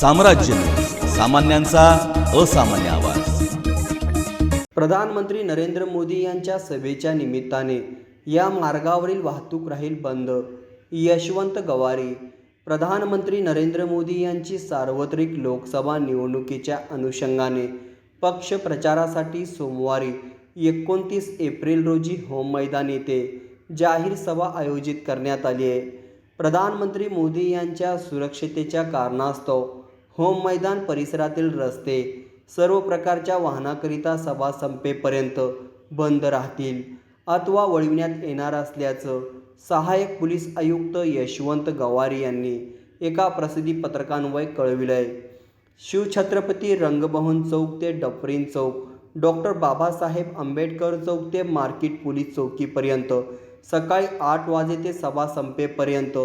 साम्राज्य. सामान्यांचा असामान्य आवाज. प्रधानमंत्री नरेंद्र मोदी यांच्या सभेच्या निमित्ताने या मार्गावरील वाहतूक राहील बंद. यशवंत गवारी प्रधानमंत्री नरेंद्र मोदी यांची सार्वत्रिक लोकसभा निवडणुकीच्या अनुषंगाने पक्ष प्रचारासाठी सोमवारी एकोणतीस एप्रिल रोजी होम मैदान येथे जाहीर सभा आयोजित करण्यात आली आहे. प्रधानमंत्री मोदी यांच्या सुरक्षितेच्या कारणास्तव होम मैदान परिसरातील रस्ते सर्व प्रकारच्या वाहनाकरिता सभा संपेपर्यंत बंद राहतील. अथवा वळविण्यात येणार असल्याचं सहाय्यक पोलीस आयुक्त यशवंत गवारी यांनी एका प्रसिद्धी पत्रकान्वये कळविलं आहे शिवछत्रपती रंगभवन चौक ते डफरीन चौक डॉक्टर बाबासाहेब आंबेडकर चौक ते मार्केट पोलीस चौकीपर्यंत सकाळी आठ वाजे ते सभा संपेपर्यंत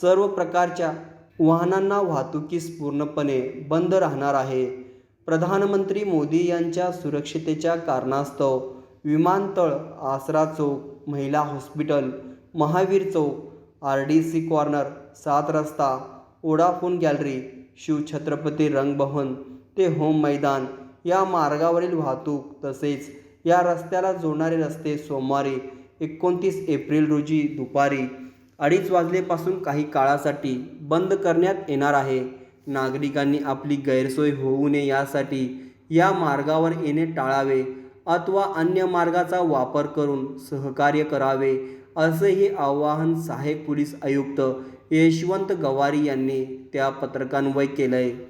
सर्व प्रकारच्या वाहनांना वाहतुकीस पूर्णपणे बंद राहणार आहे. प्रधानमंत्री मोदी यांच्या सुरक्षितेच्या कारणास्तव विमानतळ आसरा चौक महिला हॉस्पिटल महावीर चौक आर डी सी कॉर्नर सात रस्ता ओडाफोन गॅलरी शिवछत्रपती रंगभवन ते होम मैदान या मार्गावरील वाहतूक तसेच या रस्त्याला जोडणारे रस्ते सोमवारी एकोणतीस एप्रिल रोजी दुपारी अडीच वाजलेपासून काही काळासाठी बंद करण्यात येणार आहे. नागरिकांनी आपली गैरसोय होऊ नये यासाठी या मार्गावर येणे टाळावे अथवा अन्य मार्गाचा वापर करून सहकार्य करावे असेही आवाहन सहाय्यक पोलीस आयुक्त यशवंत गवारी यांनी त्या पत्रकान्वये केलं आहे